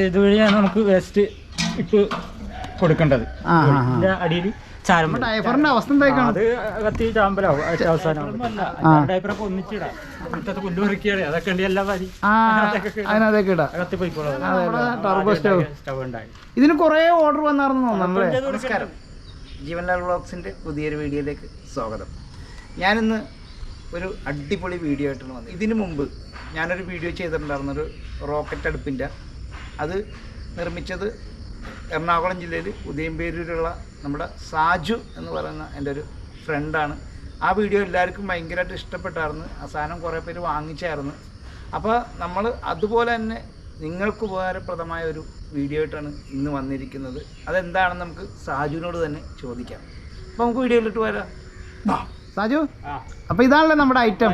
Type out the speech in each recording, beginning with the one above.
ഇതുവഴിയാണ് നമുക്ക് വേസ്റ്റ് ഇട്ട് കൊടുക്കേണ്ടത്. അടിയിൽ. ഡയഫറിന്റെ അവസ്ഥ അത് കത്തി ചാമ്പലാവും അവസാനം ആ. ഡയപ്പറൊക്കെ ഒന്നിച്ചിടാം. പുല്ല് പറിക്കുകയാണ്. അതൊക്കെ ഉണ്ട് എല്ലാം വരി. അതിനകത്തേക്ക് ഇടാം. കത്തി പോയിക്കോളും. ഇതിന് കൊറേ ഓർഡർ വന്നായിരുന്നു നമസ്കാരം. ജീവൻലാൽ വ്ളോഗ്സിന്റെ പുതിയൊരു വീഡിയോയിലേക്ക് സ്വാഗതം. ഞാനിന്ന് ഒരു അടിപൊളി വീഡിയോ ആയിട്ടാണ് വന്നത്. ഇതിനു മുമ്പ് ഞാനൊരു വീഡിയോ ചെയ്തിട്ടുണ്ടായിരുന്നു ഒരു റോക്കറ്റ് അടുപ്പിന്റെ അത് നിർമ്മിച്ചത് എറണാകുളം ജില്ലയിൽ ഉദയംപേരൂരുള്ള നമ്മുടെ സാജു എന്ന് പറയുന്ന എന്റെ ഒരു ഫ്രണ്ടാണ്. ആ വീഡിയോ എല്ലാവർക്കും ഭയങ്കരമായിട്ട് ഇഷ്ടപ്പെട്ടായിരുന്നു. ആ സാധനം കുറേ പേര് വാങ്ങിച്ചായിരുന്നു. അപ്പോൾ നമ്മൾ അതുപോലെ തന്നെ നിങ്ങൾക്ക് ഉപകാരപ്രദമായ ഒരു വീഡിയോ ആയിട്ടാണ് ഇന്ന് വന്നിരിക്കുന്നത്. അതെന്താണെന്ന് നമുക്ക് സാജുവിനോട് തന്നെ ചോദിക്കാം. അപ്പോൾ നമുക്ക് വീഡിയോയിലിട്ട് വരാം. സാജു? അപ്പൊ ഇതാണല്ലോ നമ്മുടെ ഐറ്റം.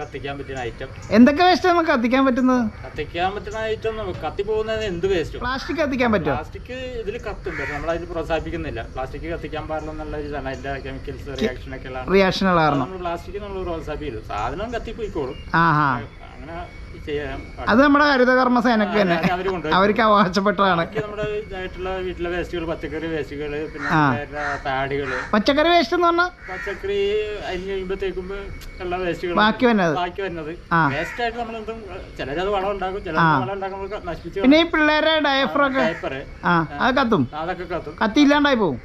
കത്തിക്കാൻ പറ്റുന്ന ഐറ്റം എന്തൊക്കെ വേസ്റ്റ് നമുക്ക് കത്തിക്കാൻ പറ്റുന്നത്? കത്തിക്കാൻ പറ്റുന്ന ഐറ്റം കത്തി പോകുന്നത് എന്ത് വേസ്റ്റ് പ്ലാസ്റ്റിക് കത്തിക്കാൻ പറ്റും പ്ലാസ്റ്റിക് ഇതിൽ കത്തും. നമ്മൾ അതിൽ പ്രോത്സാഹിപ്പിക്കുന്നില്ല. പ്ലാസ്റ്റിക് കത്തിക്കാൻ പാടില്ല എന്നുള്ള ഇതാണ്. അതിന്റെ കെമിക്കൽസ് റിയാക്ഷൻ ഒക്കെ നമ്മൾ പ്ലാസ്റ്റിക് നമ്മൾ പ്രോത്സാഹിപ്പിക്കും. സാധനം കത്തിപ്പോയിക്കോളും. അങ്ങനെ അത് നമ്മുടെ ഹരിതകർമ്മ സേനക്ക് തന്നെ. അവർക്ക് അവകാശപ്പെട്ടതാണ്. വീട്ടിലെ വേസ്റ്റുകൾ പച്ചക്കറി വേസ്റ്റുകൾ പിന്നെ പച്ചക്കറി വേസ്റ്റ് എന്ന് പറഞ്ഞാൽ പച്ചക്കറി അരിഞ്ഞ് കഴിയുമ്പോഴത്തേക്കും ഉള്ള വേസ്റ്റുകൾ ബാക്കി വന്നത്. ബാക്കി വരുന്നത് വേസ്റ്റ് ആയിട്ട് നമ്മൾ എന്തും ചിലരത് വളം ഉണ്ടാക്കും. വളം ഉണ്ടാക്കുമ്പോൾ നശിപ്പിച്ച് പിന്നെ ഈ പിള്ളേരെ ഡയഫറൊക്കെ അത് കത്തും. അതൊക്കെ കത്തും. കത്തിയില്ലാണ്ടായി പോകും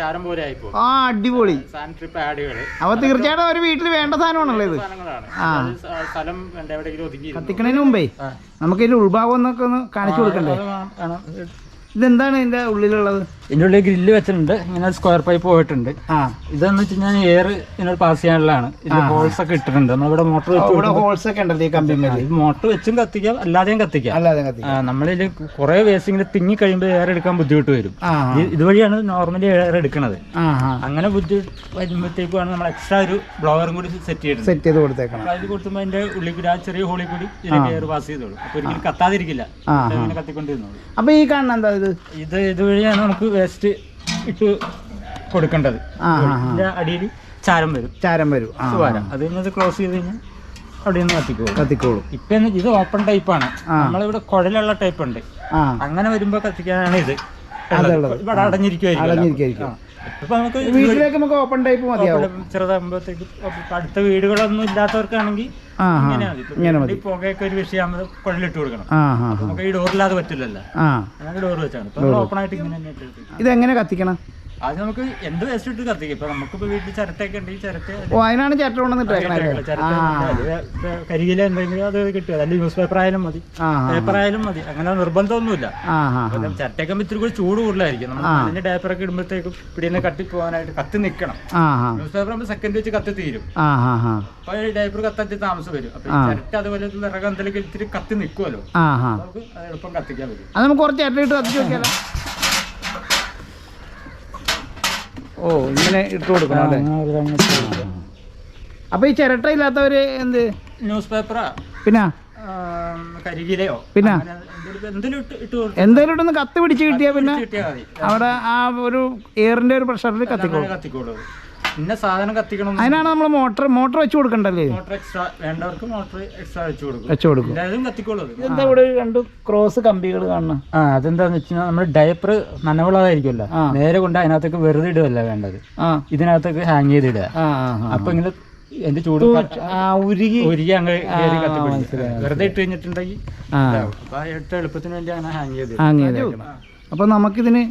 ചാരം പോലെ ആയിപ്പോ ആ അടിപൊളി. സാനിറ്ററി പാഡുകൾ അപ്പൊ തീർച്ചയായിട്ടും ഒരു വീട്ടിൽ വേണ്ട സാധനമാണല്ലോ ഇത്. സ്ഥലം എവിടെയെങ്കിലും ഒതുക്കി കത്തിക്കണതിന് മുമ്പേ നമുക്ക് ഇതിന്റെ ഉൾഭാഗം എന്നൊക്കെ ഒന്ന് കാണിച്ചു കൊടുക്കണ്ടേ? ഇതെന്താണ് ഇതിന്റെ ഉള്ളിലുള്ളത്? ഇതിന്റെ ഉള്ളിൽ ഗ്രില്ല് വെച്ചിട്ടുണ്ട്. ഇങ്ങനെ സ്ക്വയർ പൈപ്പ് പോയിട്ടുണ്ട്. ആ. ഇതെന്ന് വെച്ച് കഴിഞ്ഞാൽ എയർ ഇതിനോട് പാസ് ചെയ്യാനുള്ളതാണ്. ഇതിൽ ഹോൾസ് ഒക്കെ ഇട്ടിട്ടുണ്ട്. നമ്മളിവിടെ മോട്ടർ ഇവിടെ ഹോൾസ് ഒക്കെ ഉണ്ടല്ലോ ഈ കമ്പിമേൽ മോട്ടർ വെച്ചും കത്തിക്കാം അല്ലാതെയും കത്തിക്കാം. അല്ലാതെ കത്തിക്കാം. കുറെ വേസ്റ്റ് ഇങ്ങനെ തിങ്ങി കഴിയുമ്പോൾ എയർ എടുക്കാൻ ബുദ്ധിമുട്ട് വരും. ഇതുവഴിയാണ് നോർമലി എയർ എടുക്കുന്നത് അങ്ങനെ ബുദ്ധിമുട്ട് വരുമ്പോഴത്തേക്കുമാണ് നമ്മൾ എക്സ്ട്രാ ഒരു ബ്ലോവറും കൂടി സെറ്റ് ചെയ്ത് സെറ്റ് ചെയ്ത് കൊടുത്തേക്കണം. അതിൽ അത് കൊടുത്തുമ്പോൾ അതിന്റെ ഉള്ളിൽ കൂടി ആ ചെറിയ ഹോളിൽ കൂടി ഇതിലേക്ക് എയർ പാസ് ചെയ്തോളൂ. അപ്പൊ ഒരിക്കലും കത്താതിരിക്കില്ല. അങ്ങനെ കത്തിക്കൊണ്ടിരുന്നോളൂ. അപ്പൊ ഈ കാണുന്ന എന്താ ഇത് ഇത് ഇതുവഴിയാണ് നമുക്ക് വേസ്റ്റ് ഇട്ട് കൊടുക്കേണ്ടത്. അടിയിൽ ചാരം വരും. ചാരം വരും. അതിൽ നിന്ന് അത് കഴിഞ്ഞത് ക്ലോസ് ചെയ്ത് കഴിഞ്ഞാൽ അവിടെ നിന്ന് കത്തിക്കോളും. കത്തിക്കോളും. ഇപ്പൊ ഇത് ഓപ്പൺ ടൈപ്പാണ് ആണ്. നമ്മളിവിടെ കുഴലുള്ള ടൈപ്പ് ഉണ്ട്. അങ്ങനെ വരുമ്പോ കത്തിക്കാനാണ് ഇത്. ഇവിടെ അടഞ്ഞിരിക്കും നമുക്ക് വീട്ടിലേക്ക് നമുക്ക് ഓപ്പൺ ടൈപ്പ് മതിയാവും. ചെറുതാകുമ്പോഴത്തേക്ക് അടുത്ത വീടുകളൊന്നും ഇല്ലാത്തവർക്കാണെങ്കിൽ ഇങ്ങനെ മതി. പുകയൊക്കെ ഒരു വിഷയം കുഴലിട്ട് കൊടുക്കണം. നമുക്ക് ഈ ഡോറില്ലാതെ പറ്റില്ലല്ലോ. ഡോർ വെച്ചാണ്. ഓപ്പൺ ആയിട്ട് ഇങ്ങനെ ഇട്ടിട്ട് ഇതെങ്ങനെ കത്തിക്കണം? അത് നമുക്ക് എന്ത് വേസ്റ്റ് ഇട്ട് കത്തിക്കും? ഇപ്പൊ നമുക്കിപ്പോ വീട്ടിൽ ചിരട്ടയൊക്കെ ഉണ്ടെങ്കിൽ ചിരട്ട ഓ അതിനാണ് ചേട്ടൻ കൊണ്ടുവന്ന് ഇട്ടേക്കണേ ആ കരിയില എന്തെങ്കിലും അത് കിട്ടുക അല്ലെങ്കിൽ ന്യൂസ് പേപ്പർ ആയാലും മതി. പേപ്പർ ആയാലും മതി. അങ്ങനെ നിർബന്ധമൊന്നുമില്ല. ചിരട്ടയൊക്കെ ഇത്തിരി കൂടി ചൂട് കൂടുതലായിരിക്കും. നമ്മൾ അതിന്റെ ഡയപ്പറൊക്കെ ഇടുമ്പോഴത്തേക്കും പിടിയിൽ കട്ടി പോകാനായിട്ട് കത്തി നിൽക്കണം. ന്യൂസ് പേപ്പർ ആകുമ്പോൾ സെക്കൻഡ് വെച്ച് കത്തി തീരും. അപ്പൊ ഡേപ്പർ കത്തത്തി താമസം വരും. അപ്പൊ ചിരട്ട അതുപോലെ എന്തെങ്കിലും ഇത്തിരി കത്തി നിൽക്കുമല്ലോ നമുക്ക് എളുപ്പം കത്തിക്കാൻ പറ്റും. അത് നമുക്ക് കുറച്ച് ചേട്ടൻ ഇട്ട് കത്തിച്ച് നോക്കിയാലോ ഓ ഇങ്ങനെ ഇട്ട് കൊടുക്കണം അല്ലേ? അപ്പൊ ഈ ചിരട്ട ഇല്ലാത്തവര് എന്ത്? ന്യൂസ് പേപ്പറാ പിന്നെ കരികിലയോ? പിന്നെ? എന്തേലും എന്തെങ്കിലും- ഇട്ടൊന്ന് കത്ത് പിടിച്ച് കിട്ടിയാ പിന്നെ അവിടെ ആ ഒരു എയറിന്റെ ഒരു പ്രഷറിൽ കത്തിക്കോളൂ. കത്തിക്കോളൂ. ഇന്ന സാധനം കത്തിക്കണം അതിനാണ് നമ്മൾ മോട്ടർ മോട്ടർ വെച്ച് കൊടുക്കണ്ടല്ലേ? മോട്ടർ എക്സ്ട്രാ വേണ്ടവർക്ക് മോട്ടർ എക്സ്ട്രാ വെച്ച് കൊടുക്കും. വെച്ച് കൊടുക്കും. എല്ലാവരും കത്തിക്കോളൂ. എന്താ ഇവിടെ രണ്ട് ക്രോസ് കമ്പികൾ കാണണം ആ അതെന്താന്ന് വെച്ചാൽ നമ്മുടെ ഡയപ്പർ നനവുള്ളതായിരിക്കുമല്ലോ നേരെ കൊണ്ട് അതിനകത്തേക്ക് വെറുതെ ഇടുകയല്ല വേണ്ടത്. ഇതിനകത്തേക്ക് ഹാങ് ചെയ്ത് ഇടുക ആ, ആ. അപ്പൊ ഇങ്ങനെ എന്റെ ചൂട് ഉരുകി ഉരുകി അങ്ങ് വെറുതെ ഇട്ട് കഴിഞ്ഞിട്ടുണ്ടെങ്കിൽ. അപ്പൊ ഏറ്റവും എളുപ്പത്തിന് വേണ്ടി അങ്ങനെ ഹാങ് ചെയ്ത് അപ്പൊ നമുക്കിതിന്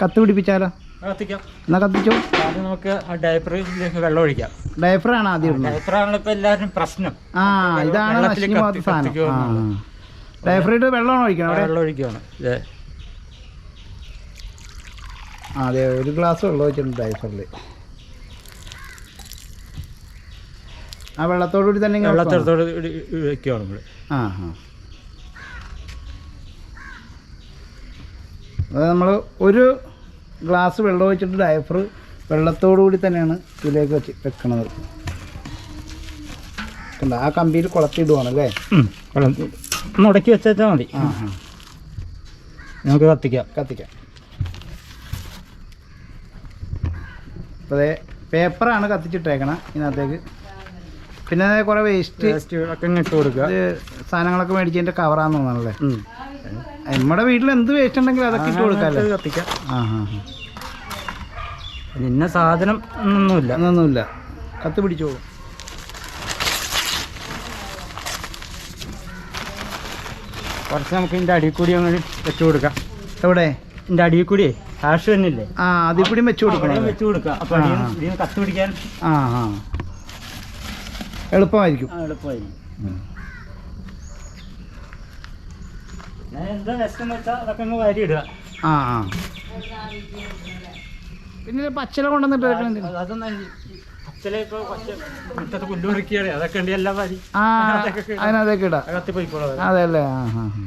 കത്ത് പിടിപ്പിച്ചാലോ? കത്തിക്കാം എന്നാ കത്തിച്ചോ? ആദ്യം നമുക്ക് ആ ഡയപ്പറിലേക്ക് വെള്ളം ഒഴിക്കാം. ഡയഫറാണ് ആദ്യം ഇടുന്നത്. ഡയപ്പറാണല്ലോ ഇപ്പൊ എല്ലാവരും പ്രശ്നം. ആ ഇതാണ് പോകാത്ത കത്തി- സാധനം. ആ. ഡയഫറിട്ട് വെള്ളമാണ് ഒഴിക്കണം അവിടെ. വെള്ളം ഒഴിക്കുകയാണ് ഇത് ആ അതെ ഒരു ഗ്ലാസ് വെള്ളം ഒഴിച്ചിട്ടുണ്ട് ഡയഫറിൽ ആ വെള്ളത്തോടു കൂടി തന്നെ ഇങ്ങനെ വെക്കണം. വെക്കുകയാണ് നമ്മൾ. ആ ആ. അത് നമ്മൾ ഒരു ഗ്ലാസ് വെള്ളം ഒഴിച്ചിട്ട് ഡയഫർ വെള്ളത്തോടു കൂടി തന്നെയാണ് ഇതിലേക്ക് വെച്ച് വെക്കണത്. കണ്ടോ? ആ കമ്പിയിൽ കുളത്തിടുവാണ് അല്ലേ? ഒന്ന് ഉടക്കി വെച്ചാൽ മതി. നമുക്ക് കത്തിക്കാം. കത്തിക്കാം. അതെ പേപ്പറാണ് കത്തിച്ചിട്ടേക്കണം ഇതിനകത്തേക്ക്. പിന്നെ കുറേ വേസ്റ്റ് ഒക്കെ ഇങ്ങ് ഇട്ട് കൊടുക്കുക സാധനങ്ങളൊക്കെ മേടിച്ചതിന്റെ കവറാന്ന് തോന്നണല്ലേ. നമ്മുടെ വീട്ടിൽ എന്ത് വേസ്റ്റ് ഉണ്ടെങ്കിലും അതൊക്കെ ഇട്ട് കൊടുക്കാല്ലേ കത്തിക്കാം. ആ ഹാ പിന്നെ ഇന്ന സാധനം ഒന്നുമില്ല ഒന്നൊന്നുമില്ല. കത്ത് പിടിച്ചോളൂ കുറച്ച് നമുക്ക് ഇതിന്റെ അടിയിൽ കൂടി അങ്ങനെ വെച്ചു കൊടുക്കാം. എവിടെ? ഇതിന്റെ അടിയിൽ കൂടി കാശ് തന്നെ ഇല്ലേ ആ അതിൽ കൂടി വെച്ച് കൊടുക്കണം. വെച്ചു കൊടുക്കാം. അപ്പോൾ കത്ത് പിടിക്കാൻ ആ ആ. എളുപ്പമായിരിക്കും. ആ, എളുപ്പമായി ഞാൻ എന്താ വെസ്റ്റ് എന്ന് വെച്ചാൽ അതൊക്കെ അങ്ങ് വാരി ഇടുക ആ ആ. പിന്നെ പച്ചില കൊണ്ടുവന്നിട്ട് അതൊക്കെ അതിനകത്തേക്ക് ഇടാം. അത് അല്ലേ? ആ ആ ആ.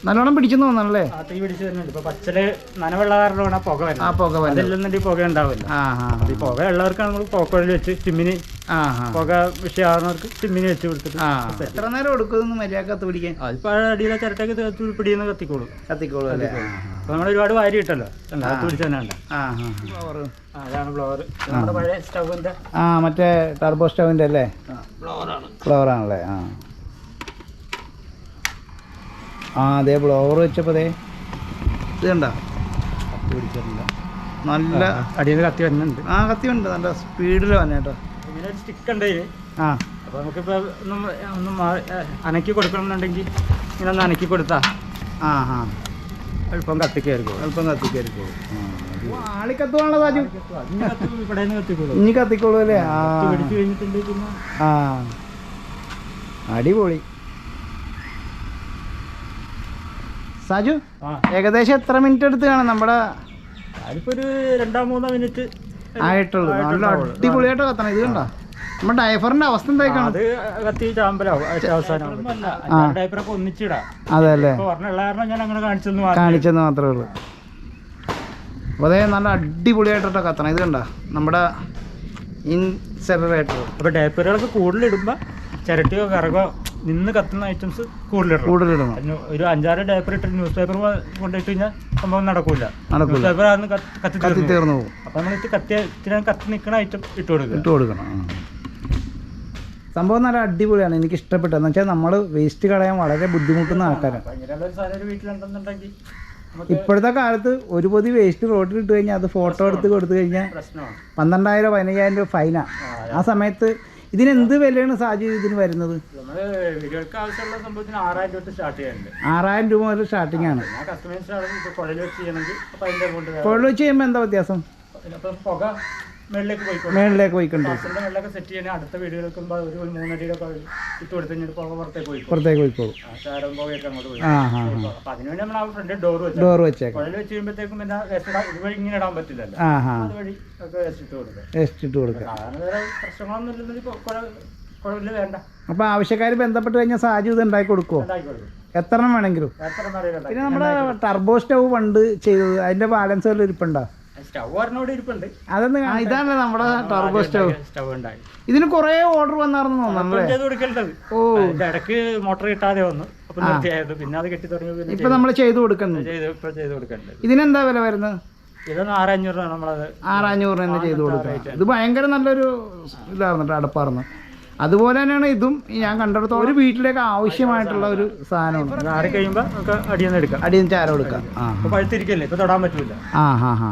നല്ലോണം പിടിക്കുന്നു തോന്നണല്ലേ ആ തീ പിടിച്ച് വരുന്നുണ്ട്. ഇപ്പൊ പച്ചൽ നനവുള്ള കാരണമാണ് ആ പുക ആ വരുന്നത്. പുക വല്ല അതില്ലെന്നുണ്ടെങ്കിൽ പുക ഉണ്ടാവില്ല. ആ ആ അത് ഈ പുക ഉള്ളവർക്കാണ് നമ്മൾ പോക്കോളിൽ വെച്ച് ചിമ്മിന് ആ ആ. പുക വിഷയമാകുന്നവർക്ക് ചിമ്മിന് വെച്ച് കൊടുത്തിട്ട് ആ. എത്ര നേരം എടുക്കുന്നു മര്യാദ കത്ത് പിടിക്കാൻ? അതിപ്പോ അടിയിലെ ചിരട്ടൊക്കെ തേച്ച് പിടിയുന്ന കത്തിക്കോളും. കത്തിക്കോളൂ അല്ലേ? അപ്പൊ നമ്മൾ ഒരുപാട് വാരി ഇട്ടല്ലോ. കത്ത് പിടിച്ച് തന്നെ ഉണ്ട് ആ ആ. ആ, അതാണ് ബ്ലോവർ നമ്മുടെ പഴയ സ്റ്റൗവിന്റെ ആ മറ്റേ ടർബോ സ്റ്റവിന്റെ അല്ലേ? ആണല്ലേ? ആ. ആ അതെ ബ്ലോവർ വെച്ചപ്പോൾ ദേ. ഇത് കണ്ട? കത്തി പിടിച്ചിട്ടില്ല. നല്ല അടിയിൽ കത്തി വരുന്നുണ്ട്. ആ കത്തി ഉണ്ട് നല്ല സ്പീഡിൽ വന്നെ കേട്ടോ ഇങ്ങനെ ഒരു സ്റ്റിക്ക് ഉണ്ട് ആ. അപ്പോൾ നമുക്കിപ്പോ ഒന്ന് ഒന്ന് അനക്കി കൊടുക്കണം എന്നുണ്ടെങ്കിൽ ഇങ്ങനെ ഒന്ന് അനക്കി കൊടുത്താ ആ ആ. എളുപ്പം കത്തിക്കായിരിക്കും അല്പം കത്തിക്കായിരിക്കും ആളി ഇനി കത്തിക്കോളൂ. അല്ലേ? ആ. അടിപൊളി. സാജു ഏകദേശം എത്ര മിനിറ്റ് എടുത്ത് കാണാം നമ്മുടെ അതിപ്പോ ഒരു രണ്ടാം മൂന്നോ മിനിറ്റ് ആയിട്ടുള്ളൂ. നല്ല അടിപൊളിയായിട്ട് കത്തണം. ഇത് കണ്ടോ? നമ്മുടെ ഡൈഫറിന്റെ അവസ്ഥ എന്തായിക്കാണ് അത് കത്തി ചാമ്പലാവും ഏറ്റവും അവസാനം ഡയപ്പറൊക്കെ ഒന്നിച്ചിടാം. അതെ അല്ലേ? ഞാൻ അങ്ങനെ കാണിച്ചെന്ന് മാത്രം കാണിച്ചെന്ന് മാത്രമേ ഉള്ളൂ. അപ്പോൾ അതേ നല്ല അടിപൊളിയായിട്ടോ കത്തണം. ഇത് കണ്ടോ? നമ്മുടെ ഇൻസെറേറ്റർ അപ്പൊ ഡയപ്പറുകളൊക്കെ കൂടുതലിടുമ്പോ ചിരട്ടിയോ കറകോ നിന്ന് കത്തുന്ന ഐറ്റംസ് കൂടുതലിടണം. കൂടുതലിടണം. അതിന് ഒരു അഞ്ചാറ് ഡേപ്പർ ഇട്ട് ന്യൂസ് പേപ്പർ കൊണ്ടിട്ട് കഴിഞ്ഞാൽ സംഭവം നടക്കൂല. ന്യൂസ് പേപ്പർ ആണ് കത്തി കത്തി തീർന്നു തീർന്നു പോകും. അപ്പൊ നമ്മൾ ഇത് കത്തി ഇത്തിരി കത്തി നിൽക്കുന്ന ഐറ്റം ഇട്ട് കൊടുക്കുക. ഇട്ട് കൊടുക്കണം. ആ. സംഭവം നല്ല അടിപൊളിയാണ്. എനിക്ക് ഇഷ്ടപ്പെട്ടത്. എന്ന് വെച്ചാൽ നമ്മൾ വേസ്റ്റ് കളയാൻ വളരെ ബുദ്ധിമുട്ടുന്ന ആൾക്കാരാണ് അപ്പൊ ഇങ്ങനെയുള്ള ഒരു സാധനം ഒരു വീട്ടിലുണ്ടെന്നുണ്ടെങ്കിൽ നമുക്ക് ഇപ്പോഴത്തെ കാലത്ത് ഒരു പൊതി വേസ്റ്റ് റോഡിൽ ഇട്ട് കഴിഞ്ഞാൽ അത് ഫോട്ടോ എടുത്ത് കൊടുത്തു കഴിഞ്ഞാൽ പ്രശ്നമാണ്. പന്ത്രണ്ടായിരം പതിനയ്യായിരം രൂപ ഫൈനാണ് ആ സമയത്ത് ഇതിന് എന്ത് വിലയാണ് സാഹചര്യം ഇതിന് വരുന്നത്? ആറായിരം രൂപ മുതൽ സ്റ്റാർട്ടിംഗ് ആണ്. കുഴൽ വെച്ച് ചെയ്യുമ്പോൾ എന്താ വ്യത്യാസം? മേളിലേക്ക് പോയിക്കോളും മേളിലേക്ക് പോയിക്കൊണ്ട് മേളിലൊക്കെ സെറ്റ് ചെയ്യണേ അടുത്ത വീടുകൾക്ക് ഒരു ഒരു മൂന്നടിയുടെ ഇട്ട് കൊടുത്തു കഴിഞ്ഞാൽ പുക പുറത്തേക്ക് പോയിക്കോളും. പുറത്തേക്ക് പോയിക്കോളും. ആ, ചാരം പുകയൊക്കെ അങ്ങോട്ട് പോയി ആ അപ്പൊ അതിനുവേണ്ടി നമ്മൾ ആ ഫ്രണ്ട് ഡോർ വെച്ചു ഡോർ വെച്ചേക്കാം. കുഴൽ വെച്ച് കഴിയുമ്പോഴത്തേക്കും പിന്നെ വേസ്റ്റ് ഇടാൻ ഇതുവഴി ഇങ്ങനെ ഇടാൻ പറ്റില്ലല്ലോ. ആ ഹാ അതുവഴി ഒക്കെ വേസ്റ്റ് ഇട്ട് കൊടുക്കുക. വേസ്റ്റ് ഇട്ട് കൊടുക്കാം സാധാരണ വേറെ പ്രശ്നങ്ങളൊന്നും ഇല്ലെന്നൊരു കുഴൽ വേണ്ട. അപ്പോൾ ആവശ്യക്കാർ ബന്ധപ്പെട്ട് കഴിഞ്ഞാൽ സാഹചര്യം ഇത് ഉണ്ടാക്കി കൊടുക്കുമോ ഉണ്ടാക്കി കൊടുക്കും എത്ര എണ്ണം വേണമെങ്കിലും എത്ര പിന്നെ നമ്മുടെ ടർബോ സ്റ്റവ് പണ്ട് ചെയ്തത്. അതിന്റെ ബാലൻസ് വല്ല ഇരിപ്പുണ്ടോ ഇതാണല്ലേ നമ്മുടെ ടർബോ സ്റ്റവ് സ്റ്റവ് ഉണ്ടായി ഇതിന് കുറേ ഓർഡർ വന്നായിരുന്നു തോന്നുന്നു ഓ. ഇടയ്ക്ക് മോട്ടർ കിട്ടാതെ വന്നു. പിന്നെ അത് കെട്ടി തുടങ്ങി ഇപ്പൊ നമ്മൾ ചെയ്തു കൊടുക്കുന്നു ചെയ്തു കൊടുക്കേണ്ടത് ഇതിനെന്താ വില വരുന്നത്? ഇതൊന്ന് ആറഞ്ഞൂറാണ് നമ്മളത്. ആറഞ്ഞൂറ് തന്നെ ചെയ്തു കൊടുക്കുക. ഇത് ഭയങ്കര നല്ലൊരു ഇതായിരുന്നു അടപ്പാർന്ന് അതുപോലെ തന്നെയാണ് ഇതും ഞാൻ കണ്ടെടുത്ത ഒരു വീട്ടിലേക്ക് ആവശ്യമായിട്ടുള്ള ഒരു സാധനമാണ്. ആറി കഴിയുമ്പോ നമുക്ക് അടിയൊന്നും എടുക്കാം. അടിയെന്ന് ചാരം എടുക്കാം പഴുത്തിരിക്കല്ലേ? ഇപ്പൊ തൊടാൻ പറ്റൂല. ആ ഹാ ഹാ.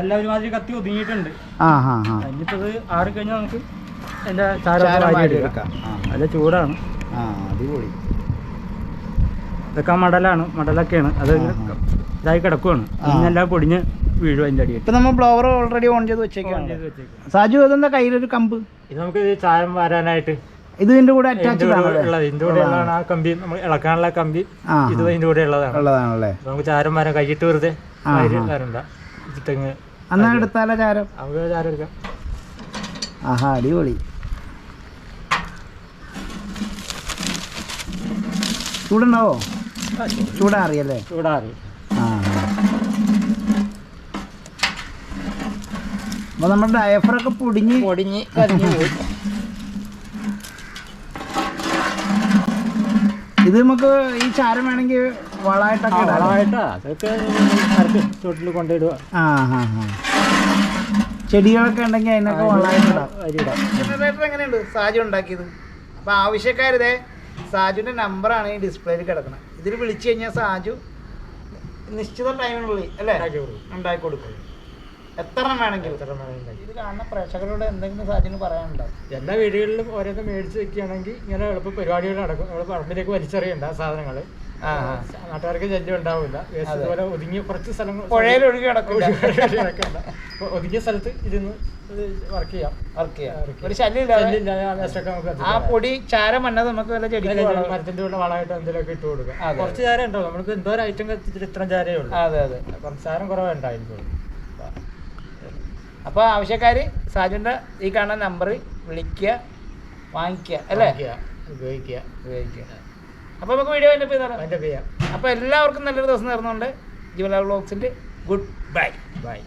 എല്ലാം ഒരുമാതിരി കത്തി ഒതുങ്ങിയിട്ടുണ്ട്. ആ ഹാ ഹാ ഇനിയിപ്പോ ആറി കഴിഞ്ഞാൽ നമുക്ക് എന്റെ ചാരം ചാരം വാരി വാരി എടുക്കാം. എടുക്കാം. നല്ല ചൂടാണ്. ആ അടിപൊളി. ഇതൊക്കെ മടലാണ്. മടലൊക്കെയാണ്. അത് ഇതായി കിടക്കുവാണ്. ഇന്നെല്ലാം പൊടിഞ്ഞ് വീഴും അതിന്റെ അടിയിൽ. ഇപ്പൊ നമ്മൾ ബ്ലോവർ ഓൾറെഡി ഓൺ ചെയ്ത് വെച്ചേക്കാണ് ചെയ്ത് വെച്ചേക്കും സാജു അതെന്താ കയ്യിലൊരു കമ്പ്? ഇത് നമുക്ക് ചായം വരാനായിട്ട് ഇത് ഇതിന്റെ കൂടെ അറ്റാച്ച് കൂടെ ഇതിന്റെ കൂടെ ഉള്ളതാണ് ആ കമ്പി. നമ്മൾ ഇളക്കാനുള്ള കമ്പി. ഇത് ഇതിന്റെ കൂടെ ഉള്ളതാണ്. ഉള്ളതാണല്ലേ? നമുക്ക് ചാരം വരാൻ കൈയിട്ട് വെറുതെ വരണ്ട ഇത് തെങ്ങ് എന്നാ എടുത്താലോ ചാരം? നമുക്ക് ചാരം എടുക്കാം. ആഹാ അടിപൊളി. ചൂടുണ്ടാവോ? ചൂടാറിയല്ലേ? ചൂടാറി. ആ അപ്പൊ നമ്മുടെ ഡയഫറൊക്കെ പൊടിഞ്ഞ് പൊടിഞ്ഞ് കരിഞ്ഞു പോയി. ഇത് നമുക്ക് ഈ ചാരം വേണമെങ്കിൽ വളമായിട്ടൊക്കെ വളമായിട്ടാ. അതൊക്കെ മരത്ത് ചുവട്ടിൽ കൊണ്ടിടുക ആ ഹാ ഹാ ചെടികളൊക്കെ ഉണ്ടെങ്കിൽ അതിനൊക്കെ എങ്ങനെയുണ്ട് സാജു ഉണ്ടാക്കിയത്? അപ്പോൾ സാജുന്റെ സാജുവിന്റെ നമ്പറാണ് ഈ ഡിസ്പ്ലേയിൽ കിടക്കുന്നത് ഇതിൽ വിളിച്ചു കഴിഞ്ഞാൽ സാജു നിശ്ചിത ടൈമിനുള്ളിൽ അല്ലേ? ഉണ്ടാക്കി കൊടുക്കും. എത്ര വേണമെങ്കിലും. എത്ര മണി ഇത് കാണുന്ന പ്രേക്ഷകരോട് എന്തെങ്കിലും സാധ്യത പറയാനുണ്ടോ? എല്ലാ വീടുകളിലും ഓരോന്ന് മേടിച്ച് വെക്കുകയാണെങ്കിൽ ഇങ്ങനെ എളുപ്പ പരിപാടികൾ നടക്കും. നമ്മൾ പറമ്പിലേക്ക് വലിച്ചെറിയണ്ട സാധനങ്ങൾ. നാട്ടുകാർക്ക് ശല്യം ഉണ്ടാവില്ല. അതുപോലെ പോലെ ഒതുങ്ങിയ കുറച്ച് സ്ഥലങ്ങൾ പുഴയിൽ ഒഴുകി കിടക്കില്ല ഒതുങ്ങിയ സ്ഥലത്ത് ഇരുന്ന് വർക്ക് ചെയ്യാം. വർക്ക് ചെയ്യാം. ഒരു ശല്യമില്ലാതെ ആ. പൊടി ചാരം മണ്ണത് നമുക്ക് വല്ല ചെടി മരത്തിന്റെ ഉള്ള വളമായിട്ട് എന്തെങ്കിലുമൊക്കെ ഇട്ട് കൊടുക്കാം. കുറച്ച് ചാരം ഉണ്ടാവും നമുക്ക് എന്തോ ഒരു ഐറ്റം കത്തിച്ചിട്ട് ഇത്രയും ചാരേ ഉള്ളൂ. അതെ അതെ. കുറച്ച് ചാരം കുറവേ ഉണ്ടായിരിക്കുള്ളൂ. അപ്പോൾ ആവശ്യക്കാർ സാജുവിന്റെ ഈ കാണുന്ന നമ്പറിൽ വിളിക്കുക വാങ്ങിക്കുക അല്ലേ? ഉപയോഗിക്കുക, ഉപയോഗിക്കുക. അപ്പോൾ നമുക്ക് വീഡിയോ അതിന്റെ ചെയ്താലോ അതിന്റെ ചെയ്യാം. അപ്പോൾ എല്ലാവർക്കും നല്ലൊരു ദിവസം നേർന്നുകൊണ്ട് ജീവലാൽ ബ്ലോഗ്സിന്റെ ഗുഡ് ബൈ ബൈ